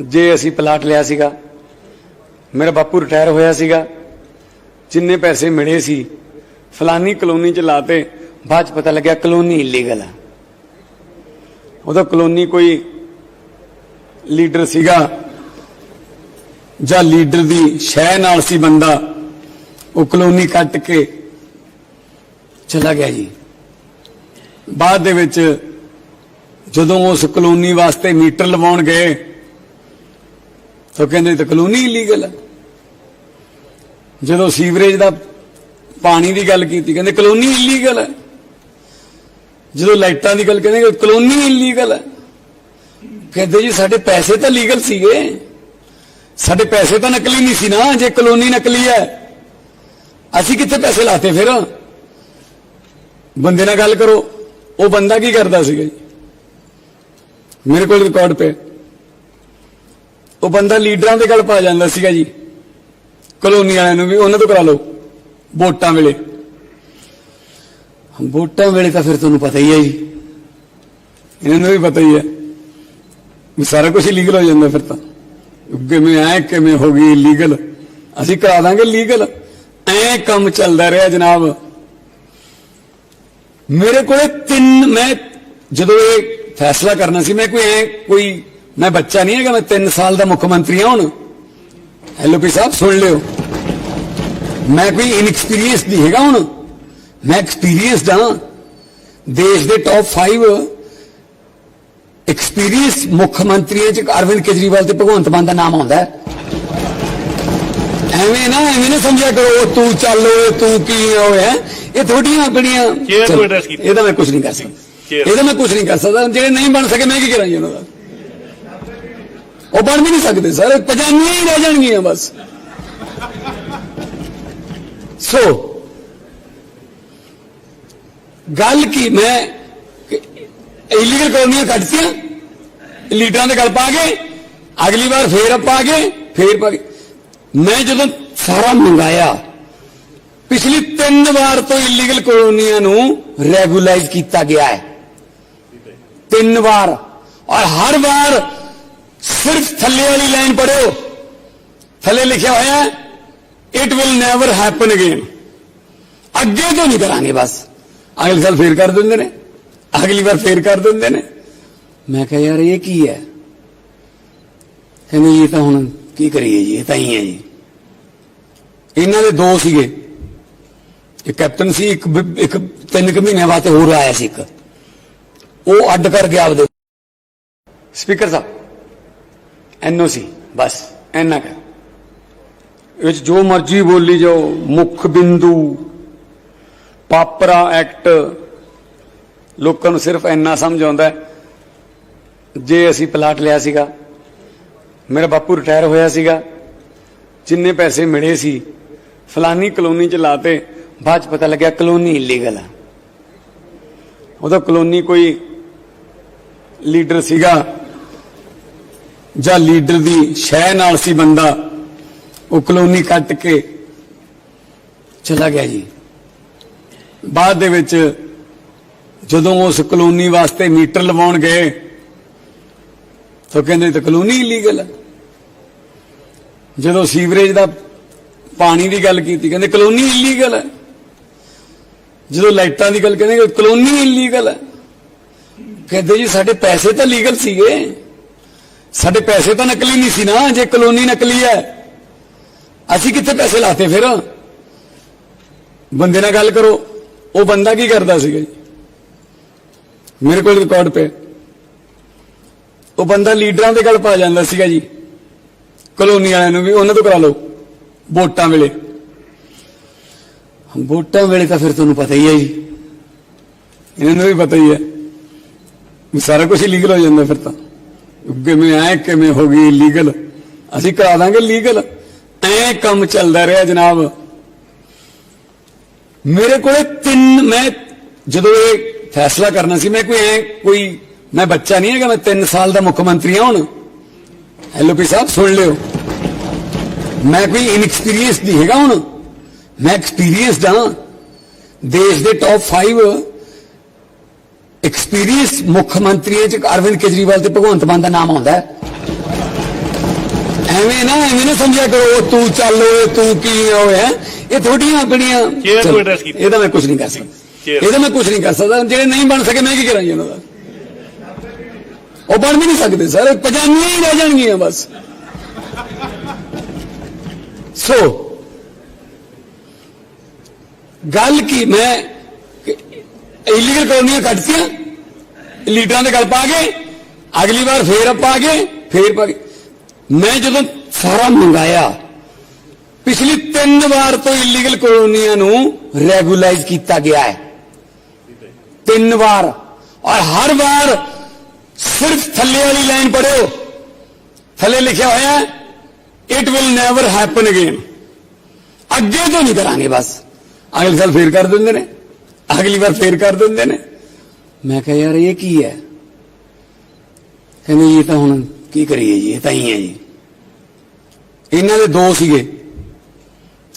ਜੇ ਅਸੀਂ ਪਲਾਟ ਲਿਆ ਸੀਗਾ, ਮੇਰਾ ਬਾਪੂ ਰਿਟਾਇਰ ਹੋਇਆ ਸੀਗਾ, ਜਿੰਨੇ ਪੈਸੇ ਮਿਲੇ ਸੀ, ਫਲਾਨੀ ਕਲੋਨੀ ਚ ਲਾਤੇ, ਬਾਅਦ ਚ ਪਤਾ ਲੱਗਿਆ ਕਲੋਨੀ ਇਲੀਗਲ ਆ। ਉਹਦਾ ਕਲੋਨੀ ਕੋਈ ਲੀਡਰ ਸੀਗਾ, ਜਾਂ ਲੀਡਰ ਦੀ ਸ਼ਹਿ ਨਾਲ ਸੀ ਬੰਦਾ, ਉਹ ਕਲੋਨੀ ਕੱਟ ਕੇ ਚਲਾ ਗਿਆ ਜੀ। ਬਾਅਦ ਦੇ ਵਿੱਚ ਜਦੋਂ ਉਸ ਕਲੋਨੀ ਵਾਸਤੇ ਮੀਟਰ ਲਵਾਉਣ ਗਏ ਤਾਂ ਕਹਿੰਦੇ ਤਾਂ ਕਲੋਨੀ ਇਲੀਗਲ ਹੈ ਜਦੋਂ ਸੀਵਰੇਜ ਦਾ ਪਾਣੀ ਦੀ ਗੱਲ ਕੀਤੀ, ਕਹਿੰਦੇ ਕਲੋਨੀ ਇਲੀਗਲ ਹੈ ਜਦੋਂ ਲਾਈਟਾਂ ਦੀ ਗੱਲ ਕਹਿੰਦੇ ਕਲੋਨੀ ਇਲੀਗਲ ਹੈ ਕਹਿੰਦੇ ਜੀ, ਸਾਡੇ ਪੈਸੇ ਤਾਂ ਲੀਗਲ ਸੀਗੇ। ਸਾਡੇ ਪੈਸੇ ਤਾਂ ਨਕਲੀ ਨਹੀਂ ਸੀ ਨਾ, ਜੇ ਕਲੋਨੀ ਨਕਲੀ ਹੈ ਅਸੀਂ ਕਿੱਥੇ ਪੈਸੇ ਲਾਤੇ ਫਿਰ? ਬੰਦੇ ਨਾਲ ਗੱਲ ਕਰੋ। ਉਹ ਬੰਦਾ ਕੀ ਕਰਦਾ ਸੀਗਾ ਜੀ? ਮੇਰੇ ਕੋਲ ਰਿਕਾਰਡ ਪਏ ਉਹ ਬੰਦਾ ਲੀਡਰਾਂ ਦੇ ਗੱਲ ਪਾ ਜਾਂਦਾ ਸੀਗਾ ਜੀ। ਕਲੋਨੀ ਵਾਲਿਆਂ ਨੂੰ ਵੀ, ਉਹਨਾਂ ਤੋਂ ਕਰਾ ਲਓ। ਵੋਟਾਂ ਵੇਲੇ। ਵੋਟਾਂ ਵੇਲੇ ਤਾਂ ਫਿਰ ਤੁਹਾਨੂੰ ਪਤਾ ਹੀ ਹੈ ਜੀ। ਇਹਨਾਂ ਨੂੰ ਵੀ ਪਤਾ ਹੀ ਹੈ ਵੀ ਸਾਰਾ ਕੁਝ ਲੀਗਲ ਹੋ ਜਾਂਦਾ ਫਿਰ ਤਾਂ। ਕਿਵੇਂ ਐ, ਕਿਵੇਂ ਹੋ ਗਈ ਲੀਗਲ ਅਸੀਂ ਕਰਾ ਦਾਂਗੇ ਲੀਗਲ ਐ ਕੰਮ ਚੱਲਦਾ ਰਿਹਾ ਜਨਾਬ। ਮੇਰੇ ਕੋਲੇ ਤਿੰਨ, ਮੈਂ ਜਦੋਂ ਇਹ ਫੈਸਲਾ ਕਰਨਾ ਸੀ, ਮੈਂ ਕੋਈ ਐ, ਕੋਈ ਮੈਂ ਬੱਚਾ ਨਹੀਂ ਹੈਗਾ ਮੈਂ 3 ਸਾਲ ਦਾ ਮੁੱਖ ਮੰਤਰੀ ਹਾਂ ਹੁਣ। ਐਲਓਪੀ ਸਾਹਿਬ ਸੁਣ ਲਿਓ। ਮੈਂ ਕੋਈ ਇਨਐਕਸਪੀਰੀਅੰਸ ਨਹੀਂ ਹੈਗਾ ਹੁਣ। ਮੈਂ ਐਕਸਪੀਰੀਅੰਸਡ ਹਾਂ। ਦੇਸ਼ ਦੇ ਟੌਪ 5 ਐਕਸਪੀਰੀਅੰਸ ਮੁੱਖ ਮੰਤਰੀਆਂ ਚ ਅਰਵਿੰਦ ਕੇਜਰੀਵਾਲ ਤੇ ਭਗਵੰਤ ਮਾਨ ਦਾ ਨਾਮ ਆਉਂਦਾ ਐਵੇਂ ਨਾ ਐਵੇਂ ਨਾ ਸਮਝਿਆ ਕਰੋ ਤੂੰ ਚੱਲ ਓਏ ਤੂੰ ਕੀ ਹੋਇਆ ਇਹ ਥੋੜੀਆਂ ਆਪਣੀਆਂ। ਇਹਦਾ ਮੈਂ ਕੁਝ ਨਹੀਂ ਕਰ ਸਕਦਾ। ਇਹਦਾ ਮੈਂ ਕੁਝ ਨਹੀਂ ਕਰ ਸਕਦਾ। ਜਿਹੜੇ ਨਹੀਂ ਬਣ ਸਕੇ ਮੈਂ ਕੀ ਕਰਾਂ ਜੀ ਉਹਨਾਂ ਦਾ? ਉਹ ਬਣ ਵੀ ਨਹੀਂ ਸਕਦੇ ਸਰ ਪਜਾਮੀਆਂ ਹੀ ਰਹਿ ਜਾਣਗੀਆਂ ਬਸ। ਸੋ ਗੱਲ ਕੀ, ਮੈਂ ਇਲੀਗਲ ਕਲੋਨੀਆਂ ਕੱਟਤੀਆਂ ਲੀਡਰਾਂ ਦੇ ਗੱਲ ਪਾ ਗਏ ਅਗਲੀ ਵਾਰ ਫੇਰ ਆਪਾਂ ਆ ਗਏ, ਫੇਰ ਪਾ ਗਏ ਮੈਂ ਜਦੋਂ ਸਾਰਾ ਮੰਗਾਇਆ, ਪਿਛਲੀ ਤਿੰਨ ਵਾਰ ਤੋਂ ਇਲੀਗਲ ਕਲੋਨੀਆਂ ਨੂੰ ਰੈਗੂਲਾਈਜ਼ ਕੀਤਾ ਗਿਆ ਹੈ। ਤਿੰਨ ਵਾਰ, ਔਰ ਹਰ ਵਾਰ ਸਿਰਫ ਥੱਲੇ ਵਾਲੀ ਲਾਈਨ ਪੜਿਓ ਥੱਲੇ ਲਿਖਿਆ ਹੋਇਆ it will never happen again ਅੱਗੇ ਤੋਂ ਨਹੀਂ ਕਰਾਂਗੇ ਬਸ? ਅਗਲੇ ਸਾਲ ਫੇਰ ਕਰ ਦਿੰਦੇ ਨੇ। ਅਗਲੀ ਵਾਰ ਫੇਰ ਕਰ ਦਿੰਦੇ ਨੇ। ਮੈਂ ਕਿਹਾ, ਯਾਰ, ਇਹ ਕੀ ਹੈ? ਕਹਿੰਦੇ, ਜੀ, ਇਹ ਤਾਂ ਹੁਣ ਕੀ ਕਰੀਏ ਜੀ? ਇਹ ਤਾਂ ਹੀ ਹੈ ਜੀ। ਇਹਨਾਂ ਦੇ ਦੋ ਸੀਗੇ। ਇੱਕ ਕੈਪਟਨ ਸੀ, ਇੱਕ ਇੱਕ ਤਿੰਨ ਕੁ ਮਹੀਨਿਆਂ ਬਾਅਦ ਹੋਰ ਆਇਆ ਸੀ ਇੱਕ। ਉਹ ਅੱਡ ਕਰ ਗਿਆ ਆਪਦੇ ਸਪੀਕਰ ਸਾਹਿਬ ਐਨਓਸੀ ਬਸ, ਐਨਾ ਕਰ ਇਹ ਵਿੱਚ ਜੋ ਮਰਜ਼ੀ ਬੋਲੀ ਜਾਓ, ਮੁੱਖ ਬਿੰਦੂ, ਪਾਪਰਾ ਐਕਟ, ਲੋਕਾਂ ਨੂੰ ਸਿਰਫ ਇੰਨਾ ਸਮਝ ਆਉਂਦਾ ਜੇ ਅਸੀਂ ਪਲਾਟ ਲਿਆ ਸੀਗਾ, ਮੇਰਾ ਬਾਪੂ ਰਿਟਾਇਰ ਹੋਇਆ ਸੀਗਾ, ਜਿੰਨੇ ਪੈਸੇ ਮਿਲੇ ਸੀ, ਫਲਾਨੀ ਕਲੋਨੀ ਚ ਲਾਤੇ, ਬਾਅਦ ਚ ਪਤਾ ਲੱਗਿਆ ਕਲੋਨੀ ਇਲੀਗਲ ਆ। ਉਹਦਾ ਕਲੋਨੀ ਕੋਈ ਲੀਡਰ ਸੀਗਾ ਜਾਂ ਲੀਡਰ ਦੀ ਸ਼ਹਿ ਨਾਲ ਸੀ ਬੰਦਾ, ਉਹ ਕਲੋਨੀ ਕੱਟ ਕੇ ਚਲਾ ਗਿਆ ਜੀ। ਬਾਅਦ ਦੇ ਵਿੱਚ ਜਦੋਂ ਉਸ ਕਲੋਨੀ ਵਾਸਤੇ ਮੀਟਰ ਲਵਾਉਣ ਗਏ, ਤਾਂ ਕਹਿੰਦੇ ਤਾਂ ਕਲੋਨੀ ਇਲੀਗਲ ਹੈ ਜਦੋਂ ਸੀਵਰੇਜ ਦਾ ਪਾਣੀ ਦੀ ਗੱਲ ਕੀਤੀ, ਕਹਿੰਦੇ ਕਲੋਨੀ ਇਲੀਗਲ ਹੈ ਜਦੋਂ ਲਾਈਟਾਂ ਦੀ ਗੱਲ ਕਹਿੰਦੇ ਕਲੋਨੀ ਇਲੀਗਲ ਹੈ ਕਹਿੰਦੇ ਜੀ ਸਾਡੇ ਪੈਸੇ ਤਾਂ ਲੀਗਲ ਸੀਗੇ। ਸਾਡੇ ਪੈਸੇ ਤਾਂ ਨਕਲੀ ਨਹੀਂ ਸੀ ਨਾ, ਜੇ ਕਲੋਨੀ ਨਕਲੀ ਹੈ। ਅਸੀਂ ਕਿੱਥੇ ਪੈਸੇ ਲਾਤੇ ਫਿਰ? ਬੰਦੇ ਨਾਲ ਗੱਲ ਕਰੋ, ਉਹ ਬੰਦਾ ਕੀ ਕਰਦਾ ਸੀਗਾ ਜੀ? ਮੇਰੇ ਕੋਲ ਰਿਕਾਰਡ ਪਏ। ਉਹ ਬੰਦਾ ਲੀਡਰਾਂ ਦੇ ਗੱਲ ਪਾ ਜਾਂਦਾ ਸੀਗਾ ਜੀ। ਕਲੋਨੀ ਵਾਲਿਆਂ ਨੂੰ ਵੀ, ਉਹਨਾਂ ਤੋਂ ਕਰਾ ਲਓ, ਵੋਟਾਂ ਵੇਲੇ। ਵੋਟਾਂ ਵੇਲੇ ਤਾਂ ਫਿਰ ਤੁਹਾਨੂੰ ਪਤਾ ਹੀ ਹੈ ਜੀ। ਇਹਨਾਂ ਨੂੰ ਵੀ ਪਤਾ ਹੀ ਹੈ। ਵੀ ਸਾਰਾ ਕੁਝ ਲੀਗਲ ਹੋ ਜਾਂਦਾ ਫਿਰ ਤਾਂ। ਕਿਵੇਂ ਐ ਕਿਵੇਂ ਹੋ ਗਈ ਲੀਗਲ? ਅਸੀਂ ਕਰਾ ਦਾਂਗੇ ਲੀਗਲ। ਐ ਕੰਮ ਚੱਲਦਾ ਰਿਹਾ ਜਨਾਬ। ਮੇਰੇ ਕੋਲੇ ਤਿੰਨ, ਮੈਂ ਜਦੋਂ ਇਹ ਫੈਸਲਾ ਕਰਨਾ ਸੀ, ਮੈਂ ਕੋਈ ਐ, ਕੋਈ, ਮੈਂ ਬੱਚਾ ਨਹੀਂ ਹੈਗਾ, ਮੈਂ 3 ਸਾਲ ਦਾ ਮੁੱਖ ਮੰਤਰੀ ਹਾਂ ਹੁਣ। ਐਲਓਪੀ ਸਾਹਿਬ, ਸੁਣ ਲਿਓ। ਮੈਂ ਕੋਈ ਇਨਐਕਸਪੀਰੀਅੰਸ ਨਹੀਂ ਹੈਗਾ ਹੁਣ। ਮੈਂ ਐਕਸਪੀਰੀਅੰਸਡ ਹਾਂ। ਦੇਸ਼ ਦੇ ਟੌਪ 5 ਐਕਸਪੀਰੀਅੰਸ ਮੁੱਖ ਮੰਤਰੀਆਂ ਚ ਅਰਵਿੰਦ ਕੇਜਰੀਵਾਲ ਤੇ ਭਗਵੰਤ ਮਾਨ ਦਾ ਨਾਮ ਆਉਂਦਾ ਹੈ। ਐਵੇਂ ਨਾ ਐਵੇਂ ਨਾ ਸਮਝਿਆ ਕਰੋ ਤੂੰ ਚੱਲ ਓਏ ਤੂੰ ਕੀ ਹੋਇਆ ਇਹ ਥੋੜੀਆਂ ਆਪਣੀਆਂ। ਇਹਦਾ ਮੈਂ ਕੁਝ ਨਹੀਂ ਕਰ ਸਕਦਾ। ਇਹਦਾ ਮੈਂ ਕੁਝ ਨਹੀਂ ਕਰ ਸਕਦਾ। ਜਿਹੜੇ ਨਹੀਂ ਬਣ ਸਕੇ ਮੈਂ ਕੀ ਕਰਾਂ ਜੀ ਉਹਨਾਂ ਦਾ? ਉਹ ਬਣ ਵੀ ਨਹੀਂ ਸਕਦੇ ਸਰ। ਪਜਾਮੀਆਂ ਹੀ ਰਹਿ ਜਾਣਗੀਆਂ ਬਸ। ਸੋ ਗੱਲ ਕੀ ਮੈਂ ਇਲੀਗਲ ਕਲੋਨੀਆਂ ਕੱਟਤੀਆਂ ਲੀਡਰਾਂ ਦੇ ਗੱਲ ਪਾ ਕੇ, ਅਗਲੀ ਵਾਰ ਫੇਰ ਪਾ ਕੇ ਫੇਰ ਪਾ ਕੇ। ਮੈਂ ਜਦੋਂ ਸਾਰਾ ਮੰਗਾਇਆ, ਪਿਛਲੀ ਤਿੰਨ ਵਾਰ ਤੋਂ ਇਲੀਗਲ ਕਲੋਨੀਆਂ ਨੂੰ ਰੈਗੂਲਾਈਜ਼ ਕੀਤਾ ਗਿਆ ਹੈ। ਤਿੰਨ ਵਾਰ। ਔਰ ਹਰ ਵਾਰ ਸਿਰਫ ਥੱਲੇ ਵਾਲੀ ਲਾਈਨ ਪੜਿਓ ਥੱਲੇ ਲਿਖਿਆ ਹੋਇਆ ਹੈ it will never happen again ਅੱਗੇ ਤੋਂ ਨਹੀਂ ਕਰਾਂਗੇ ਬਸ। ਅਗਲੇ ਸਾਲ ਫੇਰ ਕਰ ਦਿੰਦੇ ਨੇ। ਅਗਲੀ ਵਾਰ ਫੇਰ ਕਰ ਦਿੰਦੇ ਨੇ। ਮੈਂ ਕਿਹਾ, ਯਾਰ, ਇਹ ਕੀ ਹੈ? ਕਹਿੰਦੇ ਜੀ ਇਹ ਤਾਂ ਹੁਣ ਕੀ ਕਰੀਏ ਜੀ, ਇਹ ਤਾਂ ਹੀ ਹੈ ਜੀ। ਇਹਨਾਂ ਦੇ ਦੋ ਸੀਗੇ।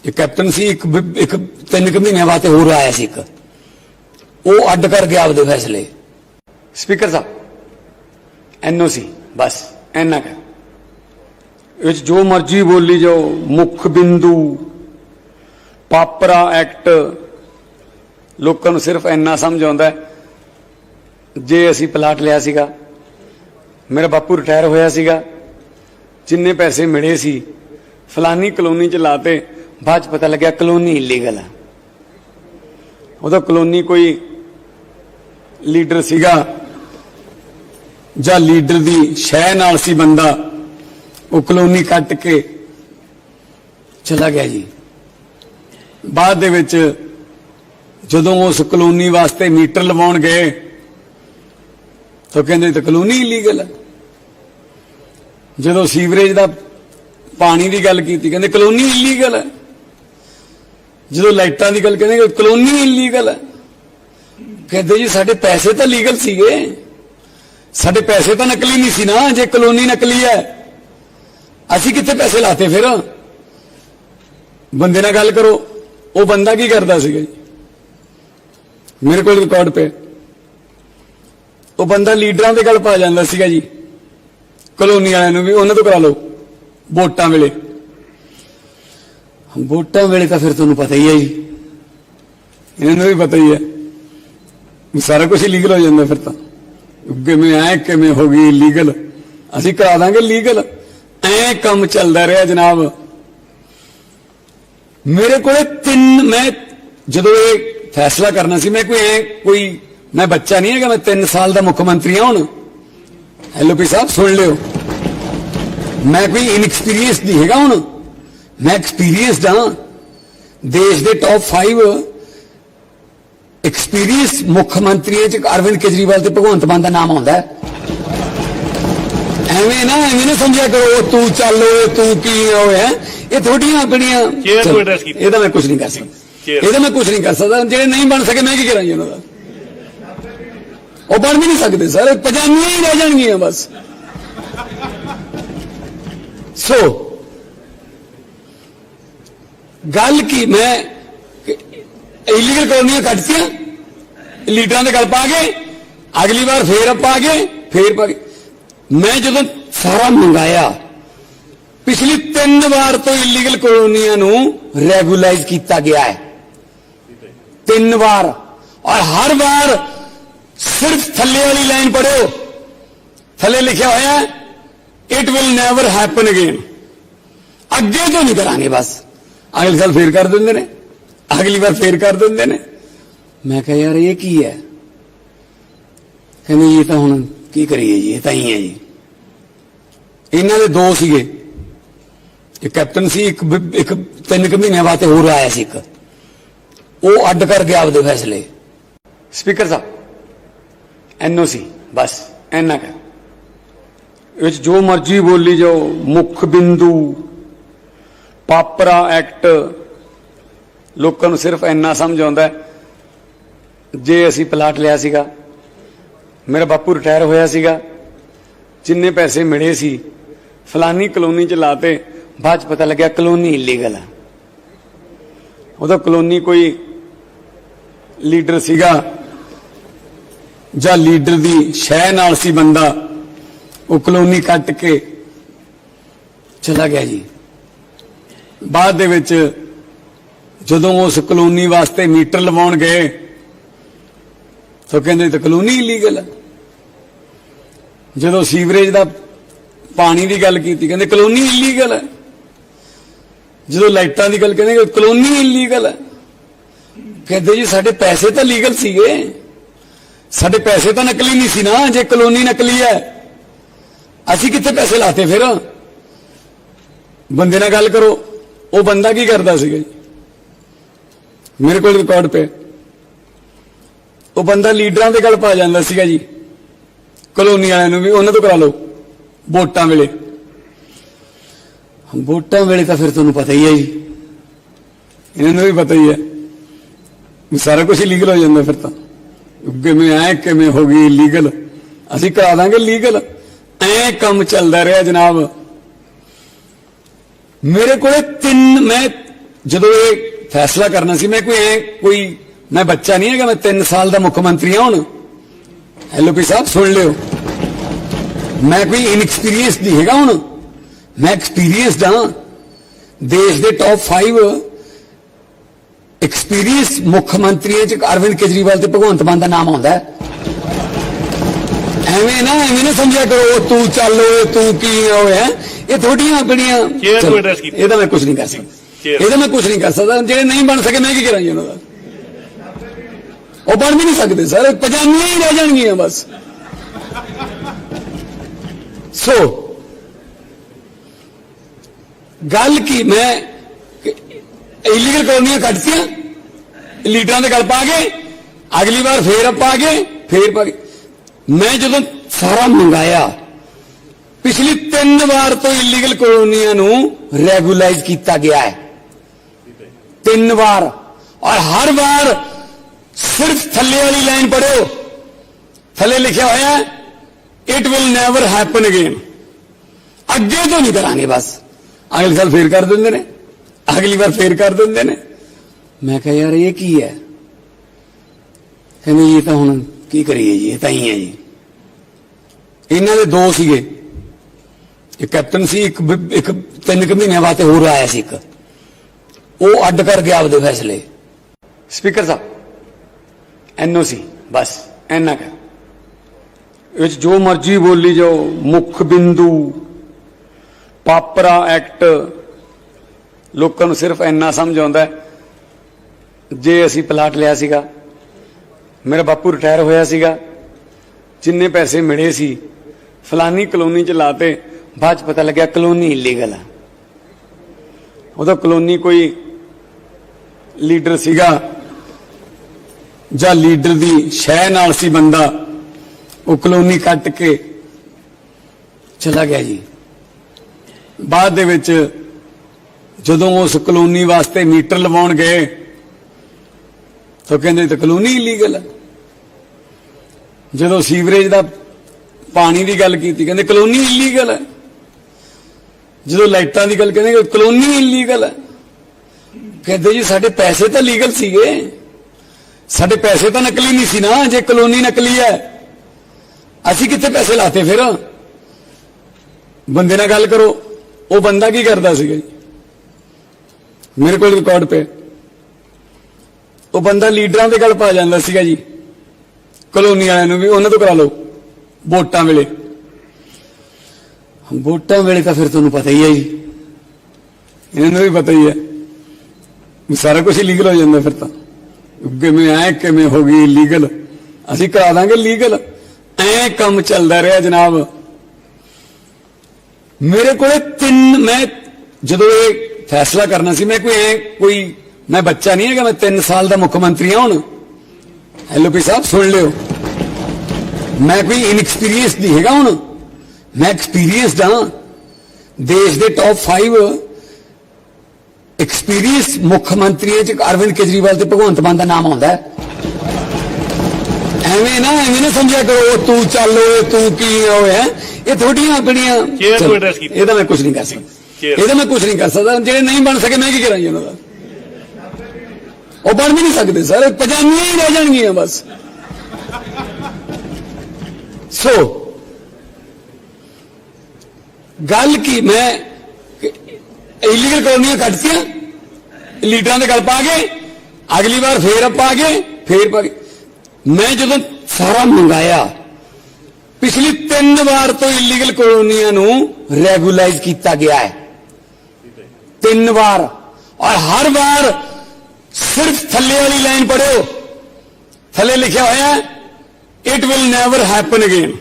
ਇੱਕ ਕੈਪਟਨ ਸੀ, ਇੱਕ ਇੱਕ ਤਿੰਨ ਕੁ ਮਹੀਨਿਆਂ ਵਾਸਤੇ ਹੋਰ ਆਇਆ ਸੀ ਇੱਕ। ਉਹ ਅੱਡ ਕਰ ਗਿਆ ਆਪਦੇ ਫੈਸਲੇ। ਸਪੀਕਰ ਸਾਹਿਬ ਐਨਓਸੀ ਬਸ ਐਨਾ ਕਰ ਇਹ ਜੋ ਮਰਜ਼ੀ ਬੋਲੀ ਜਾਓ, ਮੁੱਖ ਬਿੰਦੂ, ਪਾਪਰਾ ਐਕਟ ਲੋਕਾਂ ਨੂੰ ਸਿਰਫ ਇੰਨਾ ਸਮਝ ਆਉਂਦਾ ਜੇ ਅਸੀਂ ਪਲਾਟ ਲਿਆ ਸੀਗਾ, ਮੇਰਾ ਬਾਪੂ ਰਿਟਾਇਰ ਹੋਇਆ ਸੀਗਾ, ਜਿੰਨੇ ਪੈਸੇ ਮਿਲੇ ਸੀ, ਫਲਾਨੀ ਕਲੋਨੀ ਚ ਲਾਤੇ, ਬਾਅਦ ਚ ਪਤਾ ਲੱਗਿਆ ਕਲੋਨੀ ਇਲੀਗਲ ਆ। ਉਹਦਾ ਕਲੋਨੀ ਕੋਈ ਲੀਡਰ ਸੀਗਾ, ਜਾਂ ਲੀਡਰ ਦੀ ਸ਼ਹਿ ਨਾਲ ਸੀ ਬੰਦਾ, ਉਹ ਕਲੋਨੀ ਕੱਟ ਕੇ ਚਲਾ ਗਿਆ ਜੀ। ਬਾਅਦ ਦੇ ਵਿੱਚ ਜਦੋਂ ਉਸ ਕਲੋਨੀ ਵਾਸਤੇ ਮੀਟਰ ਲਵਾਉਣ ਗਏ ਤਾਂ ਕਹਿੰਦੇ ਤਾਂ ਕਲੋਨੀ ਇਲੀਗਲ ਹੈ। ਜਦੋਂ ਸੀਵਰੇਜ ਦਾ ਪਾਣੀ ਦੀ ਗੱਲ ਕੀਤੀ, ਕਹਿੰਦੇ ਕਲੋਨੀ ਇਲੀਗਲ ਹੈ। ਜਦੋਂ ਲਾਈਟਾਂ ਦੀ ਗੱਲ ਕਹਿੰਦੇ ਕਲੋਨੀ ਇਲੀਗਲ ਹੈ। ਕਹਿੰਦੇ ਜੀ, ਸਾਡੇ ਪੈਸੇ ਤਾਂ ਲੀਗਲ ਸੀਗੇ। ਸਾਡੇ ਪੈਸੇ ਤਾਂ ਨਕਲੀ ਨਹੀਂ ਸੀ ਨਾ, ਜੇ ਕਲੋਨੀ ਨਕਲੀ ਹੈ। ਅਸੀਂ ਕਿੱਥੇ ਪੈਸੇ ਲਾਤੇ ਫਿਰ? ਬੰਦੇ ਨਾਲ ਗੱਲ ਕਰੋ। ਉਹ ਬੰਦਾ ਕੀ ਕਰਦਾ ਸੀਗਾ ਜੀ? ਮੇਰੇ ਕੋਲ ਰਿਕਾਰਡ ਪਏ। ਉਹ ਬੰਦਾ ਲੀਡਰਾਂ ਦੇ ਗੱਲ ਪਾ ਜਾਂਦਾ ਸੀਗਾ ਜੀ। ਕਲੋਨੀ ਵਾਲਿਆਂ ਨੂੰ ਵੀ, ਉਹਨਾਂ ਤੋਂ ਕਰਾ ਲਓ। ਵੋਟਾਂ ਵੇਲੇ। ਵੋਟਾਂ ਵੇਲੇ ਤਾਂ ਫਿਰ ਤੁਹਾਨੂੰ ਪਤਾ ਹੀ ਹੈ ਜੀ। ਇਹਨਾਂ ਨੂੰ ਵੀ ਪਤਾ ਹੀ ਹੈ। ਵੀ ਸਾਰਾ ਕੁਝ ਲੀਗਲ ਹੋ ਜਾਂਦਾ ਫਿਰ ਤਾਂ। ਕਿਵੇਂ ਐ, ਕਿਵੇਂ ਹੋ ਗਈ ਲੀਗਲ ਅਸੀਂ ਕਰਾ ਦਾਂਗੇ ਲੀਗਲ ਐ ਕੰਮ ਚੱਲਦਾ ਰਿਹਾ ਜਨਾਬ। ਮੇਰੇ ਕੋਲੇ ਤਿੰਨ, ਮੈਂ ਜਦੋਂ ਇਹ ਫੈਸਲਾ ਕਰਨਾ ਸੀ। ਮੈਂ ਕੋਈ ਕੋਈ ਮੈਂ ਬੱਚਾ ਨਹੀਂ ਹੈਗਾ ਮੈਂ 3 ਸਾਲ ਦਾ ਮੁੱਖ ਮੰਤਰੀ ਹਾਂ ਹੁਣ। ਐਲਓਪੀ ਸਾਹਿਬ ਸੁਣ ਲਿਓ। ਮੈਂ ਕੋਈ ਇਨਐਕਸਪੀਰੀਅੰਸ ਨਹੀਂ ਹੈਗਾ ਹੁਣ। ਮੈਂ ਐਕਸਪੀਰੀਅੰਸਡ ਹਾਂ। ਦੇਸ਼ ਦੇ ਟੌਪ 5 ਐਕਸਪੀਰੀਅੰਸ ਮੁੱਖ ਮੰਤਰੀਆਂ ਚ ਅਰਵਿੰਦ ਕੇਜਰੀਵਾਲ ਤੇ ਭਗਵੰਤ ਮਾਨ ਦਾ ਨਾਮ ਆਉਂਦਾ ਹੈ। ਐਵੇਂ ਨਾ ਐਵੇਂ ਨਾ ਸਮਝਿਆ ਕਰੋ ਤੂੰ ਚੱਲ ਓਏ ਤੂੰ ਕੀ ਹੋਇਆ ਇਹ ਥੋੜੀਆਂ ਆਪਣੀਆਂ। ਇਹਦਾ ਮੈਂ ਕੁਝ ਨਹੀਂ ਕਰ ਸਕਦਾ। ਇਹਦਾ ਮੈਂ ਕੁਝ ਨਹੀਂ ਕਰ ਸਕਦਾ। ਜਿਹੜੇ ਨਹੀਂ ਬਣ ਸਕੇ ਮੈਂ ਕੀ ਕਰਾਂ ਜੀ ਉਹਨਾਂ ਦਾ? ਉਹ ਬਣ ਵੀ ਨਹੀਂ ਸਕਦੇ ਸਰ। ਪਜਾਮੀਆਂ ਹੀ ਰਹਿ ਜਾਣਗੀਆਂ ਬਸ। ਸੋ, ਗੱਲ ਕੀ? ਮੈਂ ਇਲੀਗਲ ਕਲੋਨੀਆਂ ਕੱਟਤੀਆਂ, ਲੀਡਰਾਂ ਦੇ ਗੱਲ ਪਾ ਕੇ, ਅਗਲੀ ਵਾਰ ਫੇਰ ਪਾ ਗਏ, ਫੇਰ ਪਾ ਮੈਂ ਜਦੋਂ ਸਾਰਾ ਮੰਗਾਇਆ, ਪਿਛਲੀ ਤਿੰਨ ਵਾਰ ਤੋਂ ਇਲੀਗਲ ਕਲੋਨੀਆਂ ਨੂੰ ਰੈਗੂਲਾਈਜ਼ ਕੀਤਾ ਗਿਆ ਹੈ। ਤਿੰਨ ਵਾਰ ਔਰ ਹਰ ਵਾਰ ਸਿਰਫ ਥੱਲੇ ਵਾਲੀ ਲਾਈਨ ਪੜਿਓ ਥੱਲੇ ਲਿਖਿਆ ਹੋਇਆ ਹੈ it will never happen again ਅੱਗੇ ਤੋਂ ਨਹੀਂ ਕਰਾਂਗੇ ਬਸ। ਅਗਲੇ ਸਾਲ ਫੇਰ ਕਰ ਦਿੰਦੇ ਨੇ। ਅਗਲੀ ਵਾਰ ਫੇਰ ਕਰ ਦਿੰਦੇ ਨੇ। ਮੈਂ ਕਿਹਾ, ਯਾਰ, ਇਹ ਕੀ ਹੈ? ਕਹਿੰਦੇ ਜੀ ਇਹ ਤਾਂ ਹੁਣ ਕੀ ਕਰੀਏ ਜੀ? ਇਹ ਤਾਂ ਹੀ ਹੈ ਜੀ। ਇਹਨਾਂ ਦੇ ਦੋ ਸੀਗੇ। ਇੱਕ ਕੈਪਟਨ ਸੀ, ਇੱਕ ਬ- ਇੱਕ ਤਿੰਨ ਕੁ ਮਹੀਨਿਆਂ ਬਾਅਦ ਤੇ ਹੋਰ ਆਇਆ ਸੀ ਇੱਕ ਉਹ ਅੱਡ ਕਰ ਗਿਆ ਆਪਦੇ ਫੈਸਲੇ। ਸਪੀਕਰ ਸਾਹਿਬ ਐਨਓਸੀ ਬਸ ਐਨਾ ਕਰ ਇਹ 'ਚ ਜੋ ਮਰਜ਼ੀ ਬੋਲੀ ਜਾਓ, ਮੁੱਖ ਬਿੰਦੂ, ਪਾਪਰਾ ਐਕਟ ਲੋਕਾਂ ਨੂੰ ਸਿਰਫ ਇੰਨਾ ਸਮਝ ਆਉਂਦਾ ਜੇ ਅਸੀਂ ਪਲਾਟ ਲਿਆ ਸੀਗਾ, ਮੇਰਾ ਬਾਪੂ ਰਿਟਾਇਰ ਹੋਇਆ ਸੀਗਾ, ਜਿੰਨੇ ਪੈਸੇ ਮਿਲੇ ਸੀ, ਫਲਾਨੀ ਕਲੋਨੀ ਚ ਲਾਤੇ, ਬਾਅਦ ਚ ਪਤਾ ਲੱਗਿਆ ਕਲੋਨੀ ਇਲੀਗਲ ਹੈ ਉਹਦਾ ਕਲੋਨੀ ਕੋਈ ਲੀਡਰ ਸੀਗਾ ਜਾਂ ਲੀਡਰ ਦੀ ਸ਼ਹਿ ਨਾਲ ਸੀ ਬੰਦਾ, ਉਹ ਕਲੋਨੀ ਕੱਟ ਕੇ ਚਲਾ ਗਿਆ ਜੀ। ਬਾਅਦ ਦੇ ਵਿੱਚ ਜਦੋਂ ਉਸ ਕਲੋਨੀ ਵਾਸਤੇ ਮੀਟਰ ਲਵਾਉਣ ਗਏ, ਤਾਂ ਕਹਿੰਦੇ ਤਾਂ ਕਲੋਨੀ ਇਲੀਗਲ ਹੈ ਜਦੋਂ ਸੀਵਰੇਜ ਦਾ ਪਾਣੀ ਦੀ ਗੱਲ ਕੀਤੀ, ਕਹਿੰਦੇ ਕਲੋਨੀ ਇਲੀਗਲ ਹੈ ਜਦੋਂ ਲਾਈਟਾਂ ਦੀ ਗੱਲ ਕਹਿੰਦੇ ਕਲੋਨੀ ਇਲੀਗਲ ਹੈ ਕਹਿੰਦੇ ਜੀ, ਸਾਡੇ ਪੈਸੇ ਤਾਂ ਲੀਗਲ ਸੀਗੇ। ਸਾਡੇ ਪੈਸੇ ਤਾਂ ਨਕਲੀ ਨਹੀਂ ਸੀ ਨਾ, ਜੇ ਕਲੋਨੀ ਨਕਲੀ ਹੈ। ਅਸੀਂ ਕਿੱਥੇ ਪੈਸੇ ਲਾਤੇ ਫਿਰ? ਬੰਦੇ ਨਾਲ ਗੱਲ ਕਰੋ। ਉਹ ਬੰਦਾ ਕੀ ਕਰਦਾ ਸੀਗਾ ਜੀ? ਮੇਰੇ ਕੋਲ ਰਿਕਾਰਡ ਪਏ ਉਹ ਬੰਦਾ ਲੀਡਰਾਂ ਦੇ ਗੱਲ ਪਾ ਜਾਂਦਾ ਸੀਗਾ ਜੀ। ਕਲੋਨੀ ਵਾਲਿਆਂ ਨੂੰ ਵੀ, ਉਹਨਾਂ ਤੋਂ ਕਰਾ ਲਓ। ਵੋਟਾਂ ਵੇਲੇ। ਵੋਟਾਂ ਵੇਲੇ ਤਾਂ ਫਿਰ ਤੁਹਾਨੂੰ ਪਤਾ ਹੀ ਹੈ ਜੀ। ਇਹਨਾਂ ਨੂੰ ਵੀ ਪਤਾ ਹੀ ਹੈ। ਸਾਰਾ ਕੁਝ ਲੀਗਲ ਹੋ ਜਾਂਦਾ ਫਿਰ ਤਾਂ। ਕਿਵੇਂ ਐ, ਕਿਵੇਂ ਹੋ ਗਈ ਲੀਗਲ ਅਸੀਂ ਕਰਾ ਦਾਂਗੇ ਲੀਗਲ ਐ ਕੰਮ ਚੱਲਦਾ ਰਿਹਾ ਜਨਾਬ। ਮੇਰੇ ਕੋਲੇ ਤਿੰਨ, ਮੈਂ ਜਦੋਂ ਇਹ ਫੈਸਲਾ ਕਰਨਾ ਸੀ, ਮੈਂ ਕੋਈ ਐ, ਕੋਈ, ਮੈਂ ਬੱਚਾ ਨਹੀਂ ਹੈਗਾ, ਮੈਂ 3 ਸਾਲ ਦਾ ਮੁੱਖ ਮੰਤਰੀ ਹਾਂ ਹੁਣ। ਐਲਓਪੀ ਸਾਹਿਬ, ਸੁਣ ਲਿਓ। ਮੈਂ ਕੋਈ ਇਨਐਕਸਪੀਰੀਅੰਸ ਨਹੀਂ ਹੈਗਾ ਹੁਣ। ਮੈਂ ਐਕਸਪੀਰੀਅੰਸਡ ਹਾਂ। ਦੇਸ਼ ਦੇ ਟੌਪ 5 ਐਕਸਪੀਰੀਅੰਸ ਮੁੱਖ ਮੰਤਰੀਆਂ ਚ ਅਰਵਿੰਦ ਕੇਜਰੀਵਾਲ ਤੇ ਭਗਵੰਤ ਮਾਨ ਦਾ ਨਾਮ ਆਉਂਦਾ ਐਵੇਂ ਨਾ ਐਵੇਂ ਨਾ ਸਮਝਿਆ ਕਰੋ ਤੂੰ ਚੱਲ ਓਏ ਤੂੰ ਕੀ ਹੋਇਆ ਇਹ ਥੋੜੀਆਂ ਆਪਣੀਆਂ। ਇਹਦਾ ਮੈਂ ਕੁਝ ਨਹੀਂ ਕਰ ਸਕਦਾ। ਇਹਦਾ ਮੈਂ ਕੁਝ ਨਹੀਂ ਕਰ ਸਕਦਾ। ਜਿਹੜੇ ਨਹੀਂ ਬਣ ਸਕੇ ਮੈਂ ਕੀ ਕਰਾਂ ਜੀ ਉਹਨਾਂ ਦਾ? ਉਹ ਬਣ ਵੀ ਨਹੀਂ ਸਕਦੇ ਸਰ ਪਜਾਮੀਆਂ ਹੀ ਰਹਿ ਜਾਣਗੀਆਂ ਬਸ। ਸੋ ਗੱਲ ਕੀ ਮੈਂ ਇਲੀਗਲ ਕਲੋਨੀਆਂ ਕੱਟਤੀਆਂ ਲੀਡਰਾਂ ਦੇ ਗੱਲ ਪਾ ਕੇ, ਅਗਲੀ ਵਾਰ ਫੇਰ ਆਪਾਂ ਆ ਗਏ, ਫੇਰ ਪਾ ਗਏ ਮੈਂ ਜਦੋਂ ਸਾਰਾ ਮੰਗਾਇਆ, ਪਿਛਲੀ ਤਿੰਨ ਵਾਰ ਤੋਂ ਇਲੀਗਲ ਕਲੋਨੀਆਂ ਨੂੰ ਰੈਗੂਲਾਈਜ਼ ਕੀਤਾ ਗਿਆ ਹੈ। ਤਿੰਨ ਵਾਰ। ਔਰ ਹਰ ਵਾਰ ਸਿਰਫ ਥੱਲੇ ਵਾਲੀ ਲਾਈਨ ਪੜਿਓ ਥੱਲੇ ਲਿਖਿਆ ਹੋਇਆ it will never happen again ਅੱਗੇ ਤੋਂ ਨਹੀਂ ਕਰਾਂਗੇ ਬਸ। ਅਗਲੇ ਸਾਲ ਫੇਰ ਕਰ ਦਿੰਦੇ ਨੇ। ਅਗਲੀ ਵਾਰ ਫੇਰ ਕਰ ਦਿੰਦੇ ਨੇ। ਮੈਂ ਕਿਹਾ, ਯਾਰ ਇਹ ਕੀ ਹੈ? ਕਹਿੰਦੇ ਜੀ, ਇਹ ਤਾਂ ਹੁਣ ਕੀ ਕਰੀਏ ਜੀ, ਇਹ ਤਾਂ ਹੀ ਹੈ ਜੀ। ਇਹਨਾਂ ਦੇ ਦੋ ਸੀਗੇ। ਇੱਕ ਕੈਪਟਨ ਸੀ, ਇੱਕ ਇੱਕ ਤਿੰਨ ਕੁ ਮਹੀਨਿਆਂ ਬਾਅਦ ਹੋਰ ਆਇਆ ਸੀ ਇੱਕ। ਉਹ ਅੱਡ ਕਰ ਗਿਆ ਆਪਦੇ ਫੈਸਲੇ। ਸਪੀਕਰ ਸਾਹਿਬ ਐਨਓਸੀ ਬਸ ਐਨਾ ਕਾ। ਇਹ 'ਚ ਜੋ ਮਰਜ਼ੀ ਬੋਲੀ ਜਾਓ, ਮੁੱਖ ਬਿੰਦੂ, ਪਾਪਰਾ ਐਕਟ ਲੋਕਾਂ ਨੂੰ ਸਿਰਫ ਇੰਨਾ ਸਮਝ ਆਉਂਦਾ ਜੇ ਅਸੀਂ ਪਲਾਟ ਲਿਆ ਸੀਗਾ, ਮੇਰਾ ਬਾਪੂ ਰਿਟਾਇਰ ਹੋਇਆ ਸੀਗਾ, ਜਿੰਨੇ ਪੈਸੇ ਮਿਲੇ ਸੀ, ਫਲਾਨੀ ਕਲੋਨੀ ਚ ਲਾਤੇ, ਬਾਅਦ ਚ ਪਤਾ ਲੱਗਿਆ ਕਲੋਨੀ ਇਲੀਗਲ ਆ। ਉਹਦਾ ਕਲੋਨੀ ਕੋਈ ਲੀਡਰ ਸੀਗਾ, ਜਾਂ ਲੀਡਰ ਦੀ ਸ਼ਹਿ ਨਾਲ ਸੀ ਬੰਦਾ, ਉਹ ਕਲੋਨੀ ਕੱਟ ਕੇ ਚਲਾ ਗਿਆ ਜੀ। ਬਾਅਦ ਦੇ ਵਿੱਚ ਜਦੋਂ ਉਸ ਕਲੋਨੀ ਵਾਸਤੇ ਮੀਟਰ ਲਵਾਉਣ ਗਏ ਤਾਂ ਕਹਿੰਦੇ ਤਾਂ ਕਲੋਨੀ ਇਲੀਗਲ ਹੈ ਜਦੋਂ ਸੀਵਰੇਜ ਦਾ ਪਾਣੀ ਦੀ ਗੱਲ ਕੀਤੀ, ਕਹਿੰਦੇ ਕਲੋਨੀ ਇਲੀਗਲ ਹੈ ਜਦੋਂ ਲਾਈਟਾਂ ਦੀ ਗੱਲ ਕਹਿੰਦੇ ਕਲੋਨੀ ਇਲੀਗਲ ਹੈ ਕਹਿੰਦੇ ਜੀ, ਸਾਡੇ ਪੈਸੇ ਤਾਂ ਲੀਗਲ ਸੀਗੇ। ਸਾਡੇ ਪੈਸੇ ਤਾਂ ਨਕਲੀ ਨਹੀਂ ਸੀ ਨਾ, ਜੇ ਕਲੋਨੀ ਨਕਲੀ ਹੈ ਅਸੀਂ ਕਿੱਥੇ ਪੈਸੇ ਲਾਤੇ ਫਿਰ? ਬੰਦੇ ਨਾਲ ਗੱਲ ਕਰੋ। ਉਹ ਬੰਦਾ ਕੀ ਕਰਦਾ ਸੀਗਾ ਜੀ? ਮੇਰੇ ਕੋਲ ਰਿਕਾਰਡ ਪਿਆ ਉਹ ਬੰਦਾ ਲੀਡਰਾਂ ਦੇ ਗੱਲ ਪਾ ਜਾਂਦਾ ਸੀਗਾ ਜੀ। ਕਲੋਨੀ ਵਾਲਿਆਂ ਨੂੰ ਵੀ, ਉਹਨਾਂ ਤੋਂ ਕਰਾ ਲਓ। ਵੋਟਾਂ ਵੇਲੇ। ਵੋਟਾਂ ਵੇਲੇ ਤਾਂ ਫਿਰ ਤੁਹਾਨੂੰ ਪਤਾ ਹੀ ਹੈ ਜੀ। ਇਹਨਾਂ ਨੂੰ ਵੀ ਪਤਾ ਹੀ ਹੈ। ਵੀ ਸਾਰਾ ਕੁਝ ਲੀਗਲ ਹੋ ਜਾਂਦਾ ਫਿਰ ਤਾਂ। ਕਿਵੇਂ ਐ, ਕਿਵੇਂ ਹੋ ਗਈ ਲੀਗਲ ਅਸੀਂ ਕਰਾ ਦਾਂਗੇ ਲੀਗਲ ਐ ਕੰਮ ਚੱਲਦਾ ਰਿਹਾ ਜਨਾਬ। ਮੇਰੇ ਕੋਲੇ ਤਿੰਨ, ਮੈਂ ਜਦੋਂ ਇਹ ਫੈਸਲਾ ਕਰਨਾ ਸੀ। ਮੈਂ ਕੋਈ ਕੋਈ ਮੈਂ ਬੱਚਾ ਨਹੀਂ ਹੈਗਾ ਮੈਂ 3 ਸਾਲ ਦਾ ਮੁੱਖ ਮੰਤਰੀ ਹਾਂ ਹੁਣ। ਐਲਓਪੀ ਸਾਹਿਬ ਸੁਣ ਲਿਓ। ਮੈਂ ਕੋਈ ਇਨਐਕਸਪੀਰੀਅੰਸ ਨਹੀਂ ਹੈਗਾ ਹੁਣ। ਮੈਂ ਐਕਸਪੀਰੀਅੰਸਡ ਹਾਂ। ਦੇਸ਼ ਦੇ ਟੌਪ 5 ਐਕਸਪੀਰੀਅੰਸ ਮੁੱਖ ਮੰਤਰੀਆਂ ਚ ਅਰਵਿੰਦ ਕੇਜਰੀਵਾਲ ਤੇ ਭਗਵੰਤ ਮਾਨ ਦਾ ਨਾਮ ਆਉਂਦਾ ਹੈ। ਐਵੇਂ ਨਾ ਐਵੇਂ ਨਾ ਸਮਝਿਆ ਕਰੋ ਤੂੰ ਚੱਲ ਓਏ ਤੂੰ ਕੀ ਹੋਇਆ ਇਹ ਥੋੜੀਆਂ ਆਪਣੀਆਂ ਕੀਤਾ। ਇਹਦਾ ਮੈਂ ਕੁਝ ਨਹੀਂ ਕਰ ਸਕਦਾ। ਇਹਦਾ ਮੈਂ ਕੁਝ ਨਹੀਂ ਕਰ ਸਕਦਾ। ਜਿਹੜੇ ਨਹੀਂ ਬਣ ਸਕੇ ਮੈਂ ਕੀ ਕਰਾਂ ਜੀ ਉਹਨਾਂ ਦਾ? ਉਹ ਬਣ ਵੀ ਨਹੀਂ ਸਕਦੇ ਸਰ। ਪਜਾਮੀਆਂ ਹੀ ਰਹਿ ਜਾਣਗੀਆਂ ਬਸ। ਸੋ ਗੱਲ ਕੀ? ਮੈਂ ਇਲੀਗਲ ਕਲੋਨੀਆਂ ਕੱਟਤੀਆਂ ਲੀਡਰਾਂ ਦੇ ਗੱਲ ਪਾ ਗਏ। ਅਗਲੀ ਵਾਰ ਫੇਰ ਪਾ ਗਏ। ਫੇਰ ਪਾ ਗਏ। ਮੈਂ ਜਦੋਂ ਸਾਰਾ ਮੰਗਾਇਆ, ਪਿਛਲੀ ਤਿੰਨ ਵਾਰ ਤੋਂ ਇਲੀਗਲ ਕਲੋਨੀਆਂ ਨੂੰ ਰੈਗੂਲਾਈਜ਼ ਕੀਤਾ ਗਿਆ ਹੈ। ਤਿੰਨ ਵਾਰ ਔਰ ਹਰ ਵਾਰ ਸਿਰਫ ਥੱਲੇ ਵਾਲੀ ਲਾਈਨ ਪੜਿਓ ਥੱਲੇ ਲਿਖਿਆ ਹੋਇਆ ਹੈ it will never happen again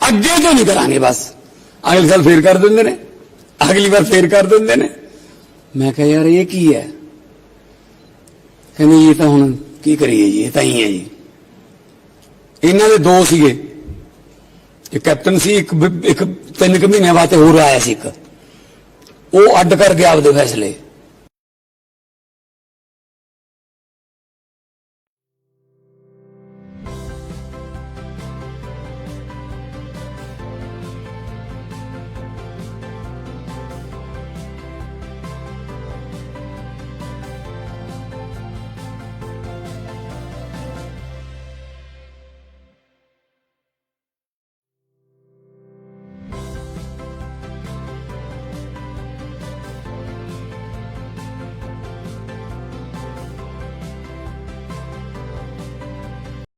ਅੱਗੇ ਤੋਂ ਨਹੀਂ ਕਰਾਂਗੇ ਬਸ ਅਗਲੇ ਸਾਲ ਫੇਰ ਕਰ ਦਿੰਦੇ ਨੇ ਅਗਲੀ ਵਾਰ ਫੇਰ ਕਰ ਦਿੰਦੇ ਨੇ ਮੈਂ ਕਿਹਾ ਯਾਰ ਇਹ ਕੀ ਹੈ ਕਹਿੰਦੇ ਇਹ ਤਾਂ ਹੁਣ ਕੀ ਕਰੀਏ ਜੀ ਇਹ ਤਾਂ ਹੀ ਹੈ ਜੀ ਇਹਨਾਂ ਦੇ ਦੋ ਸੀਗੇ ਇੱਕ ਕੈਪਟਨ ਸੀ ਇੱਕ ਬ- ਇੱਕ ਤਿੰਨ ਕੁ ਮਹੀਨਿਆਂ ਬਾਅਦ ਤੇ ਹੋਰ ਆਇਆ ਸੀ ਇੱਕ ਉਹ ਅੱਡ ਕਰ ਗਿਆ ਆਪਦੇ ਫੈਸਲੇ।